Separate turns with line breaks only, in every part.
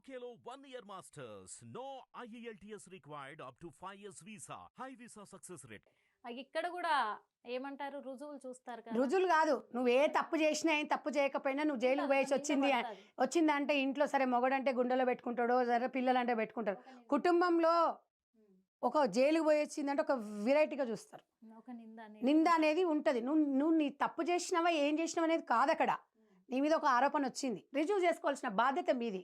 Year masters. No E IELTS required up to 5 years visa. High visa success rate.
ఆ, ఇక్కడ కూడా ఏమంటారు? రుజువులు చూస్తారు కదా.
రుజువులు కాదు. నువ్వు ఏ తప్పు చేసినా ఏం తప్పు చేయకపోయినా నువ్వు జైలుకు పోయేసి వచ్చింది. వచ్చిందంటే ఇంట్లో సరే మొగడంటే గుండెలో పెట్టుకుంటాడో సరే పిల్లలంటే పెట్టుకుంటారు. కుటుంబంలో ఒక జైలుకు పోయి వచ్చిందంటే ఒక వెరైటీగా చూస్తారు.
నింద అనేది.
నింద అనేది ఉంటుంది. నువ్వు నువ్వు నీ తప్పు చేసినావా ఏం చేసినావు అనేది కాదు అక్కడ నీ మీద ఒక ఆరోపణ వచ్చింది. రిజ్యూ చేసుకోవాల్సిన బాధ్యత మీది.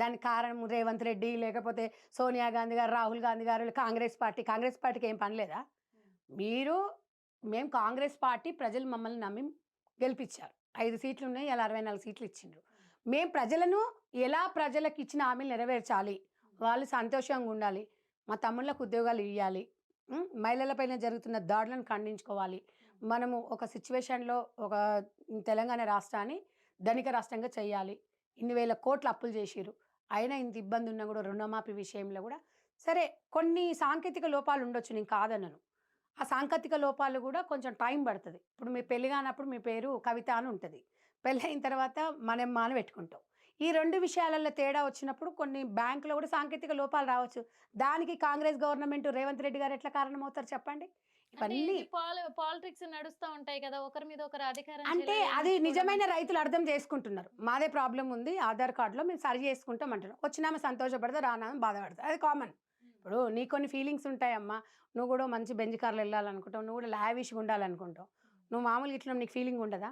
దానికి కారణం రేవంత్ రెడ్డి లేకపోతే సోనియా గాంధీ గారు రాహుల్ గాంధీ గారు కాంగ్రెస్ పార్టీ కాంగ్రెస్ పార్టీకి ఏం పని లేదా? మీరు మేము కాంగ్రెస్ పార్టీ ప్రజలు మమ్మల్ని నమ్మి గెలిపించారు. ఐదు సీట్లు ఉన్నాయి ఇలా అరవై నాలుగు సీట్లు ఇచ్చిండ్రు. మేము ప్రజలను ఎలా ప్రజలకు ఇచ్చిన హామీలు నెరవేర్చాలి? వాళ్ళు సంతోషంగా ఉండాలి. మా తమ్ముళ్ళకు ఉద్యోగాలు ఇవ్వాలి? మహిళలపైన జరుగుతున్న దాడులను ఖండించుకోవాలి. మనము ఒక సిచ్యువేషన్లో ఒక తెలంగాణ రాష్ట్రాన్ని ధనిక రాష్ట్రంగా చేయాలి. ఇన్ని వేల కోట్ల అప్పులు చేసిరు అయినా ఇంత ఇబ్బంది ఉన్నా కూడా రుణమాఫీ విషయంలో కూడా సరే కొన్ని సాంకేతిక లోపాలు ఉండొచ్చు నేను కాదనను. ఆ సాంకేతిక లోపాలు కూడా కొంచెం టైం పడుతుంది. ఇప్పుడు మీ పెళ్ళి కానప్పుడు మీ పేరు కవిత అని ఉంటుంది. పెళ్ళి అయిన తర్వాత మనం అని పెట్టుకుంటాం ఈ రెండు విషయాలలో తేడా వచ్చినప్పుడు కొన్ని బ్యాంకులో కూడా సాంకేతిక లోపాలు రావచ్చు. దానికి కాంగ్రెస్ గవర్నమెంట్ రేవంత్ రెడ్డి గారు ఎట్లా కారణమవుతారు చెప్పండి? ఇవన్నీ
పాలిటిక్స్ నడుస్తూ ఉంటాయి కదా ఒకరి మీద ఒకరు అధికారం
అంటే అది నిజమైన రైతులు అర్థం చేసుకుంటున్నారు. మాదే ప్రాబ్లం ఉంది ఆధార్ కార్డులో మేము సరి చేసుకుంటాం అంటున్నాం వచ్చినామా సంతోషపడతా రానామా బాధపడతా. అది కామన్. ఇప్పుడు నీ కొన్ని ఫీలింగ్స్ ఉంటాయమ్మా నువ్వు కూడా మంచి బెంజ్ కార్లు వెళ్ళాలనుకుంటావు నువ్వు కూడా లావిష్గా ఉండాలనుకుంటావు. నువ్వు మామూలుగా ఇట్లా నీకు ఫీలింగ్ ఉండదా?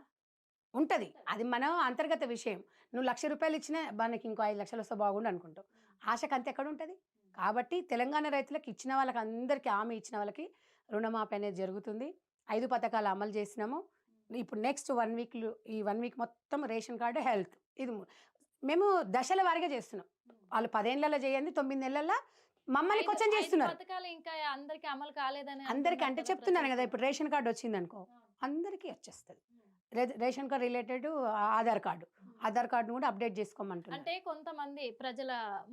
ఉంటుంది. అది మన అంతర్గత విషయం. నువ్వు లక్ష రూపాయలు ఇచ్చినా మనకి ఇంకో ఐదు లక్షలు వస్తే బాగుండు అనుకుంటావు. ఆశకు అంత ఎక్కడ ఉంటుంది కాబట్టి తెలంగాణ రైతులకు ఇచ్చిన వాళ్ళకి అందరికీ హామీ ఇచ్చిన వాళ్ళకి రుణమాఫీ అనేది జరుగుతుంది. ఐదు పథకాలు అమలు చేసినాము. ఇప్పుడు నెక్స్ట్ వన్ వీక్ ఈ వన్ వీక్ మొత్తం రేషన్ కార్డు హెల్త్. ఇది మేము దశల వారీగా చేస్తున్నాం. వాళ్ళు పదేళ్ళలో చేయండి తొమ్మిది నెలల్లో మమ్మల్ని
ఐదు
చేస్తున్నారు.
పథకాలు ఇంకా అందరికి అమలు కాలేదని
అందరికి అంటే చెప్తున్నాను కదా. ఇప్పుడు రేషన్ కార్డు వచ్చింది అనుకో అందరికీ వచ్చేస్తుంది. Ration card related Aadhaar card. Aadhaar కార్డును కూడా అప్డేట్ చేసుకోమంటున్నారు
అంటే కొంతమంది ప్రజల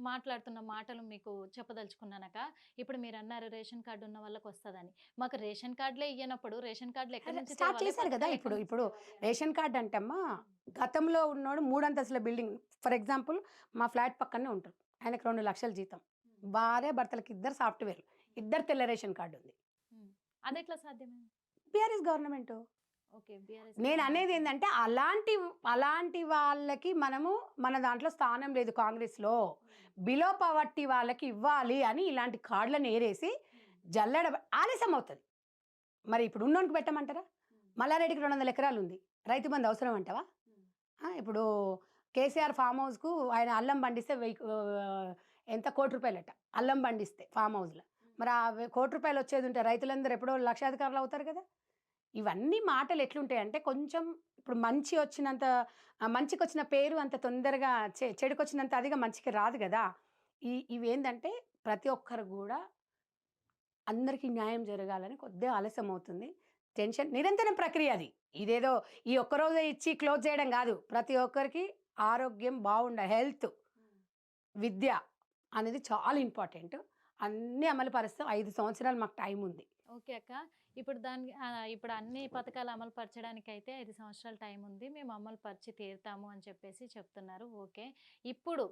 మాట్లాడుతున్న మాటలు మీకు చెప్పదలుచుకున్నానక ఇప్పుడు మీరు అన్నారు రేషన్ కార్డు ఉన్న వాళ్ళకి వస్తుందని. మాకు రేషన్ కార్డులే ఇయ్యనప్పుడు రేషన్ కార్డులు ఎక్కడి నుంచి
స్టార్ట్? చేశారు కదా ఇప్పుడు ఇప్పుడు? రేషన్ కార్డు అంటే అమ్మా గతంలో ఉన్నోడు మూడంతస్తుల బిల్డింగ్. ఫర్ ఎగ్జాంపుల్ మా ఫ్లాట్ పక్కనే ఉంటారు. ఆయనకు రెండు లక్షల జీతం. భార్య భర్తలకు ఇద్దరు సాఫ్ట్వేర్ ఇద్దరు తెల్ల రేషన్ కార్డు ఉంది.
అది ఎట్లా సాధ్యమే
బీఆర్ఎస్ గవర్నమెంట్. నేను అనేది ఏంటంటే అలాంటి అలాంటి వాళ్ళకి మనము మన దాంట్లో స్థానం లేదు కాంగ్రెస్లో. బిలో పవర్టీ వాళ్ళకి ఇవ్వాలి అని ఇలాంటి కార్డులను ఏరేసి జల్లెడ ఆలస్యం అవుతుంది. మరి ఇప్పుడు ఉన్నోనికి పెట్టమంటారా? మల్లారెడ్డికి రెండు వందల ఎకరాలు ఉంది. రైతు బంధు అవసరం అంటావా? ఇప్పుడు కేసీఆర్ ఫామ్ హౌస్కు ఆయన అల్లం పండిస్తే వెయ్యి ఎంత? కోటి రూపాయలట. అల్లం పండిస్తే ఫామ్ హౌస్లో. మరి ఆ కోటి రూపాయలు వచ్చేది ఉంటే రైతులందరూ ఎప్పుడో లక్షాధికారులు అవుతారు కదా? ఇవన్నీ మాటలు ఎట్లుంటాయి అంటే కొంచెం ఇప్పుడు మంచి వచ్చినంత మంచికి వచ్చిన పేరు అంత తొందరగా చె చెడుకు వచ్చినంత అదిగా మంచికి రాదు కదా! ఈ ఇవి ఏంటంటే ప్రతి ఒక్కరు కూడా అందరికీ న్యాయం జరగాలని కొద్దిగా ఆలస్యం అవుతుంది టెన్షన్ నిరంతరం ప్రక్రియ అది. ఇదేదో ఈ ఒక్కరోజే ఇచ్చి క్లోజ్ చేయడం కాదు. ప్రతి ఒక్కరికి ఆరోగ్యం బాగుండ హెల్త్ విద్య అనేది చాలా ఇంపార్టెంట్. అన్నీ అమలు పరుస్తాం ఐదు సంవత్సరాలు మాకు టైం ఉంది
ఓకే అక్క. ఇప్పుడు దాని ఇప్పుడు అన్ని పథకాలు అమలు పరచడానికి అయితే ఐదు సంవత్సరాల టైం ఉంది. మేము అమలు పరిచి తీరుతాము అని చెప్పేసి చెప్తున్నారు. ఓకే. ఇప్పుడు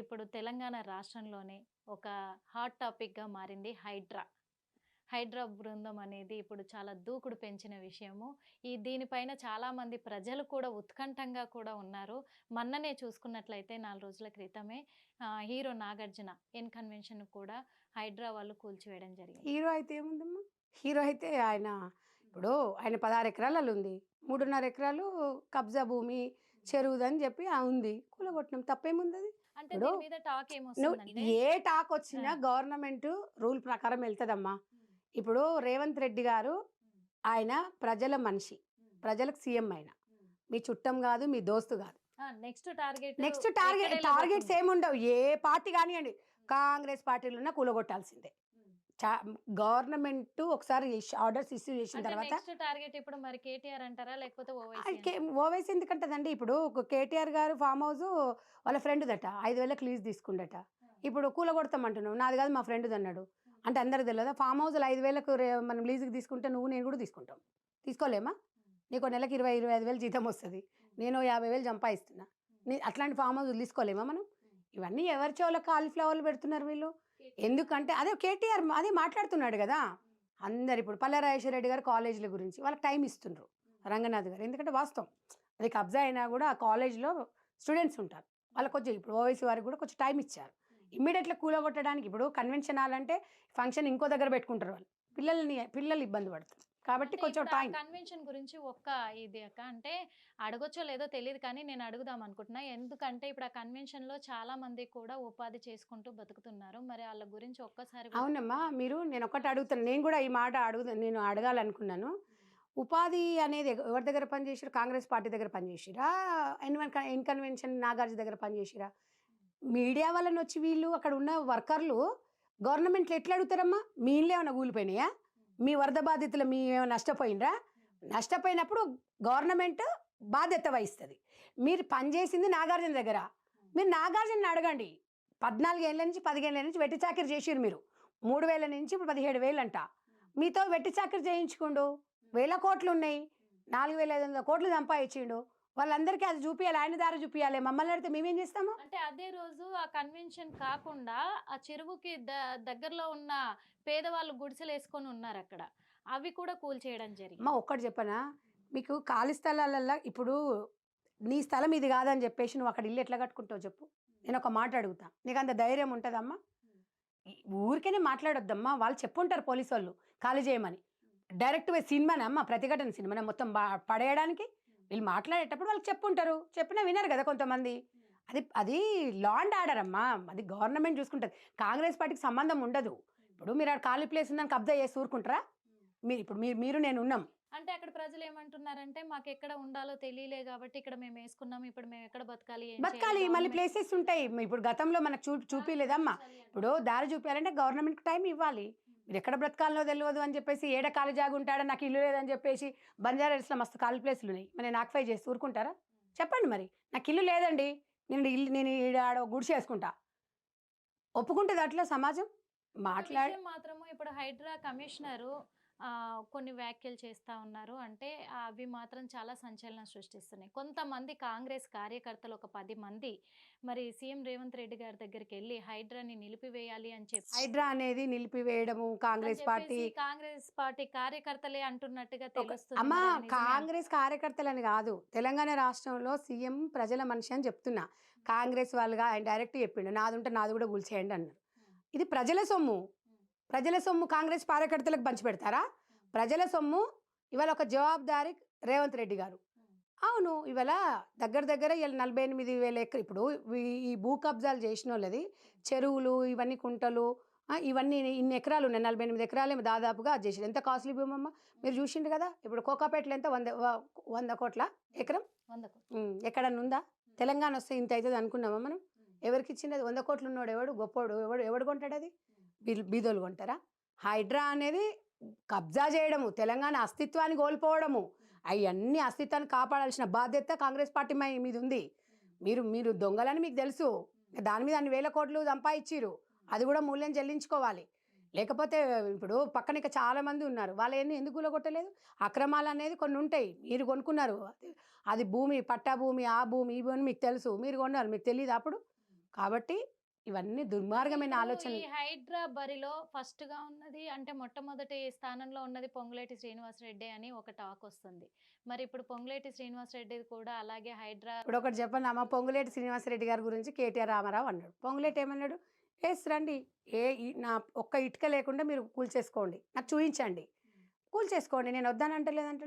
ఇప్పుడు తెలంగాణ రాష్ట్రంలోనే ఒక హాట్ టాపిక్గా మారింది హైడ్రా. హైడ్రా బృందం అనేది ఇప్పుడు చాలా దూకుడు పెంచిన విషయము. ఈ దీనిపైన చాలామంది ప్రజలు కూడా ఉత్కంఠంగా కూడా ఉన్నారు. మొన్ననే చూసుకున్నట్లయితే నాలుగు రోజుల క్రితమే హీరో నాగార్జున ఎన్ కన్వెన్షన్ కూడా హైడ్రా వాళ్ళు కూల్చివేయడం జరిగింది.
హీరో అయితే ఏముందమ్మా? హీరో అయితే ఆయన ఇప్పుడు ఆయన పదహారు ఎకరాలలో ఉంది మూడున్నర ఎకరాలు కబ్జా భూమి చెరువుదని చెప్పి ఆ ఉంది. కూలగొట్టినాం. తప్పేముంది అది
అంటే
ఏ టాక్ వచ్చినా. గవర్నమెంట్ రూల్ ప్రకారం వెళ్తుందమ్మా. ఇప్పుడు రేవంత్ రెడ్డి గారు ఆయన ప్రజల మనిషి. ప్రజలకు సీఎం ఆయన. మీ చుట్టం కాదు మీ దోస్తు కాదు.
Next target
next target targets ఏముండవు. ఏ పార్టీ కానివ్వండి కాంగ్రెస్ పార్టీలో ఉన్న కూలగొట్టాల్సిందే. గవర్నమెంట్ ఒకసారి ఆర్డర్స్ ఇష్యూ చేసిన తర్వాత
టార్గెట్ ఇప్పుడు మరి కేటీఆర్ అంటారా? లేకపోతే ఓవైసీ
ఎందుకంటదండి ఇప్పుడు ఒక కేటీఆర్ గారు ఫామ్ హౌస్ వాళ్ళ ఫ్రెండ్ దట ఐదు వేలకు లీజ్ తీసుకుండట. ఇప్పుడు కూల కొడతామంటున్నావు. నాది కాదు మా ఫ్రెండ్ అన్నాడు అంటే అందరికి తెలియదా ఫామ్ హౌస్లో ఐదు వేలకు మనం లీజుకి తీసుకుంటే నువ్వు నేను కూడా తీసుకుంటాం. తీసుకోలేమా? నీకు నెలకి ఇరవై ఇరవై ఐదు వేలు జీతం వస్తుంది. నేను యాభై వేలు సంపాదిస్తున్నా నీ అట్లాంటి ఫామ్ హౌస్ తీసుకోలేమా మనం? ఇవన్నీ ఎవరి చెవుల కాలీఫ్లవర్లు పెడుతున్నారు వీళ్ళు? ఎందుకంటే అదే కేటీఆర్ అదే మాట్లాడుతున్నాడు కదా. అందరు ఇప్పుడు పల్లెరాజేశ్వర రెడ్డి గారు కాలేజీల గురించి వాళ్ళకి టైం ఇస్తుండ్రు రంగనాథ్ గారు. ఎందుకంటే వాస్తవం. అది కబ్జా అయినా కూడా ఆ కాలేజ్లో స్టూడెంట్స్ ఉంటారు. వాళ్ళకి కొంచెం ఇప్పుడు ఓవైసీ వారికి కూడా కొంచెం టైం ఇచ్చారు. ఇమ్మీడియట్గా కూలగొట్టడానికి ఇప్పుడు కన్వెన్షన్ అంటే ఫంక్షన్ ఇంకో దగ్గర పెట్టుకుంటారు వాళ్ళు. పిల్లల్ని పిల్లలు ఇబ్బంది పడతారు కాబట్టి కొంచెం టైం.
కన్వెన్షన్ గురించి ఒక్క ఇది అక్క. అంటే అడగొచ్చో లేదో తెలియదు కానీ నేను అడుగుదాం అనుకుంటున్నా. ఎందుకంటే ఇప్పుడు ఆ కన్వెన్షన్లో చాలా మంది కూడా ఉపాధి చేసుకుంటూ బతుకుతున్నారు. మరి వాళ్ళ గురించి ఒక్కసారి
అవునమ్మా మీరు నేను ఒకటి అడుగుతాను నేను కూడా ఈ మాట అడుగు నేను అడగాలనుకున్నాను. ఉపాధి అనేది ఎవ- ఎవరి దగ్గర పనిచేసారు కాంగ్రెస్ పార్టీ దగ్గర పనిచేసిరా ఎన్వన్ ఇన్కన్వెన్షన్ నాగార్జు దగ్గర పనిచేసిరా మీడియా వాళ్ళని వచ్చి వీళ్ళు అక్కడ ఉన్న వర్కర్లు గవర్నమెంట్లో ఎట్లా అడుగుతారమ్మా? మీ ఇల్లు ఏమైనా కూలిపోయినాయా? మీ వరద బాధితులు మీ నష్టపోయినరా నష్టపోయినప్పుడు గవర్నమెంట్ బాధ్యత వహిస్తుంది. మీరు పనిచేసింది నాగార్జున దగ్గర. మీరు నాగార్జున అడగండి. పద్నాలుగు ఏళ్ళ నుంచి పదిహేను ఏళ్ళ నుంచి వెట్టి చాకరీ చేసిరు మీరు. మూడు వేల నుంచి ఇప్పుడు పదిహేడు వేలు అంట. మీతో వెట్టి చాకరీ చేయించుకుండు. వేల కోట్లు ఉన్నాయి. నాలుగు వేల ఐదు వందల కోట్లు సంపాదించిండు. వాళ్ళందరికీ అది చూపించాలి ఆయన దారి చూపించాలి మమ్మల్ని అడిగితే మేమేం చేస్తాము?
అంటే అదే రోజు ఆ కన్వెన్షన్ కాకుండా ఆ చెరువుకి దగ్గరలో ఉన్న పేదవాళ్ళు గుడిసెలు వేసుకొని ఉన్నారు అక్కడ. అవి కూడా కూల్ చేయడం జరిగింది.
అమ్మ ఒక్కటి చెప్పనా? మీకు ఖాళీ స్థలాలల్లో ఇప్పుడు నీ స్థలం ఇది కాదని చెప్పేసి నువ్వు అక్కడ ఇల్లు ఎట్లా కట్టుకుంటావు చెప్పు. నేను ఒక మాట అడుగుతా. నీకు అంత ధైర్యం ఉంటుందమ్మా? ఊరికేనే మాట్లాడొద్దమ్మా. వాళ్ళు చెప్పుంటారు పోలీసు వాళ్ళు ఖాళీ చేయమని. డైరెక్ట్ సినిమానే అమ్మ ప్రతిఘటన సినిమానే మొత్తం బా- పడేయడానికి వీళ్ళు మాట్లాడేటప్పుడు వాళ్ళకి చెప్పుంటారు. చెప్పినా వినరు కదా కొంతమంది. అది అది లా అండ్ ఆర్డర్ అమ్మా. అది గవర్నమెంట్ చూసుకుంటుంది. కాంగ్రెస్ పార్టీకి సంబంధం ఉండదు. ఇప్పుడు మీరు ఆడ ఖాళీ ప్లేస్ ఉందని కబ్జా చేసి ఊరుకుంటారా? మీరు ఇప్పుడు మీరు మీరు నేను ఉన్నాం.
అంటే అక్కడ ప్రజలు ఏమంటున్నారంటే మాకు ఎక్కడ ఉండాలో తెలియలే కాబట్టి ఇక్కడ మేము వేసుకున్నాం. ఇప్పుడు మేము ఎక్కడ బతకాలి?
బతకాలి? మళ్ళీ ప్లేసెస్ ఉంటాయి. ఇప్పుడు గతంలో మనకు చూ చూపించలేదమ్మా ఇప్పుడు దారి చూపించాలంటే గవర్నమెంట్కి టైం ఇవ్వాలి. మీరు ఎక్కడ బ్రతకాలనో తెలియదు అని చెప్పేసి ఏడ ఖాళీ జాగా ఉంటాడో నాకు ఇల్లు లేదని చెప్పేసి బంజారా హిల్స్లో మస్తు ఖాళీ ప్లేసులు ఉన్నాయి. మరి నేను ఆక్యుపై చేసి ఊరుకుంటారా? చెప్పండి మరి. నాకు ఇల్లు లేదండి. నేను ఇల్లు నేను ఈడ ఆడ గుడిసి చేసుకుంటా ఒప్పుకుంటుంది అట్లా సమాజం మాట్లాడి
మాత్రము ఇప్పుడు హైడ్రా కమిషనరు కొన్ని వ్యాఖ్యలు చేస్తా ఉన్నారు. అంటే అవి మాత్రం చాలా సంచలనం సృష్టిస్తున్నాయి. కొంతమంది కాంగ్రెస్ కార్యకర్తలు ఒక పది మంది మరి సీఎం రేవంత్ రెడ్డి గారి దగ్గరికి వెళ్ళి హైడ్రాని నిలిపివేయాలి అని చెప్పి
హైడ్రా అనేది నిలిపివేయడము కాంగ్రెస్ పార్టీ
కాంగ్రెస్ పార్టీ కార్యకర్తలే అంటున్నట్టుగా తెలుస్తుంది.
అమ్మా కాంగ్రెస్ కార్యకర్తలని కాదు. తెలంగాణ రాష్ట్రంలో సీఎం ప్రజల మనిషి అని చెప్తున్నా. కాంగ్రెస్ వాళ్ళుగా ఆయన డైరెక్ట్ చెప్పిండు. నాది ఉంటే నాది కూడా కూల్చేయండి అన్నారు. ఇది ప్రజల సొమ్ము. ప్రజల సొమ్ము కాంగ్రెస్ కార్యకర్తలకు పంచిపెడతారా? ప్రజల సొమ్ము ఇవాళ ఒక జవాబుదారి రేవంత్ రెడ్డి గారు. అవును ఇవాళ దగ్గర దగ్గర ఇవాళ నలభై ఎనిమిది వేల ఎకర ఇప్పుడు ఈ- భూ కబ్జాలు చేసిన వాళ్ళది చెరువులు ఇవన్నీ కుంటలు ఇవన్నీ ఇన్ని ఎకరాలు ఉన్నాయి నలభై ఎనిమిది ఎకరాలు దాదాపుగా చేసిండు ఎంత కాస్ట్లీ భూమమ్మ? మీరు చూసిండు కదా ఇప్పుడు కోకాపేటలో ఎంత? వంద వంద కోట్ల ఎకరం? ఎక్కడన్నా ఉందా? తెలంగాణ వస్తే ఇంత అవుతుంది అనుకున్నామా మనం? ఎవరికి ఇచ్చినది వంద కోట్లు ఉన్నోడు ఎవడు? గొప్పోడు ఎవడు? ఎవడు కొంటాడు అది? బీదోలు కొంటారా? హైడ్రా అనేది కబ్జా చేయడము తెలంగాణ అస్తిత్వాన్ని కోల్పోవడము. అవన్నీ అస్తిత్వాన్ని కాపాడాల్సిన బాధ్యత కాంగ్రెస్ పార్టీ మై- మీద ఉంది. మీరు మీరు దొంగలని మీకు తెలుసు. దాని మీద అన్ని వేల కోట్లు సంపాదించిరు అది కూడా మూల్యం చెల్లించుకోవాలి. లేకపోతే ఇప్పుడు పక్కన ఇక చాలా మంది ఉన్నారు. వాళ్ళు ఎన్ని ఎందుకు కూలగొట్టలేదు అక్రమాలు అనేది కొన్ని ఉంటాయి. మీరు కొనుక్కున్నారు. అది- అది భూమి పట్టా భూమి ఆ భూమి ఈ భూమి మీకు తెలుసు. మీరు కొన్నారు. మీకు తెలియదు అప్పుడు? కాబట్టి ఇవన్నీ దుర్మార్గమైన ఆలోచన
బరిలో ఫస్ట్గా ఉన్నది అంటే మొట్టమొదటి స్థానంలో ఉన్నది పొంగులేటి శ్రీనివాస్ రెడ్డి అని ఒక టాక్ వస్తుంది. మరి ఇప్పుడు పొంగులేటి శ్రీనివాస్ రెడ్డి కూడా అలాగే హైడ్రా
ఇప్పుడు ఒకటి చెప్పండి అమ్మ పొంగులేటి శ్రీనివాసరెడ్డి గారి గురించి కేటీఆర్ రామారావు అన్నాడు. పొంగులేటి ఏమన్నాడు? ఎస్ రండి ఏ నా ఒక్క ఇటుక లేకుండా మీరు కూల్చేసుకోండి నాకు చూపించండి కూల్చేసుకోండి నేను వద్దానంటే లేదంటే